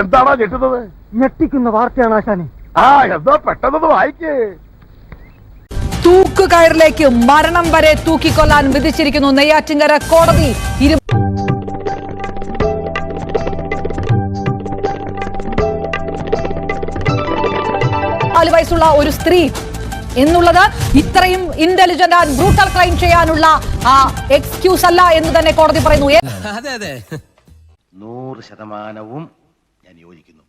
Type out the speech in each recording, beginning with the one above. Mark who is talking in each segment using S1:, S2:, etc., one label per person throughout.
S1: എന്താണോ ഞെട്ടുന്നത്?
S2: ഞെട്ടിക്കുന്ന വാർത്തയാണ് ആശാനി.
S1: ആ എന്താ പെട്ടെന്ന് വായിക്കേ.
S3: തൂക്കുകയറിലേക്ക് മരണം വരെ തൂക്കിക്കൊല്ലാൻ വിധിച്ചിരിക്കുന്നു നെയ്യാറ്റിങ്കര കോടതി. ഇരു നാല് വയസ്സുള്ള ഒരു സ്ത്രീ എന്നുള്ളത് ഇത്രയും ഇന്റലിജന്റ് ആൻഡ് ബ്രൂട്ടൽ ക്രൈം ചെയ്യാനുള്ള എക്സ്ക്യൂസ് അല്ല എന്ന് തന്നെ കോടതി പറയുന്നു.
S4: അതെ അതെ.
S5: നൂറ് ശതമാനവും ഞാൻ യോജിക്കുന്നു.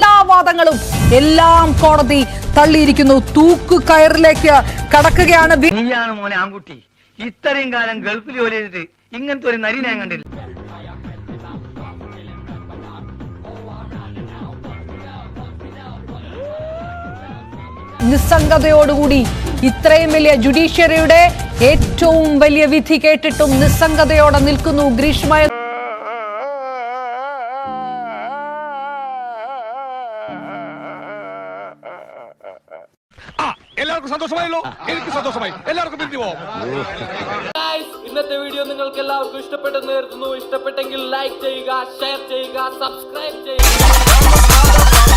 S3: എല്ലാ വാദങ്ങളും എല്ലാം കോടതി തള്ളിയിരിക്കുന്നു. തൂക്കു കയറിലേക്ക് കടക്കുകയാണ്
S6: നീയാണ് മോനെ ആൺകുട്ടി. ഇത്രയും കാലം ഗൾഫിൽ ജോലി ചെയ്തിട്ട് ഇങ്ങനത്തെ ഒരു നരി ഞാൻ കണ്ടില്ല.
S3: നിസ്സംഗതയോടുകൂടി ഇത്രയും വലിയ ജുഡീഷ്യറിയുടെ ഏറ്റവും വലിയ വിധി കേട്ടിട്ടും നിസ്സംഗതയോടെ നിൽക്കുന്നു ഗ്രീഷ്മ
S4: എല്ലാവർക്കും സന്തോഷമായല്ലോ. എനിക്ക് സന്തോഷമായി. എല്ലാവർക്കും പിരിഞ്ഞു പോവാം.
S7: ഇന്നത്തെ വീഡിയോ നിങ്ങൾക്ക് എല്ലാവർക്കും ഇഷ്ടപ്പെട്ടെന്ന് കരുതുന്നു. ഇഷ്ടപ്പെട്ടെങ്കിൽ ലൈക്ക് ചെയ്യുക ഷെയർ ചെയ്യുക സബ്സ്ക്രൈബ് ചെയ്യുക.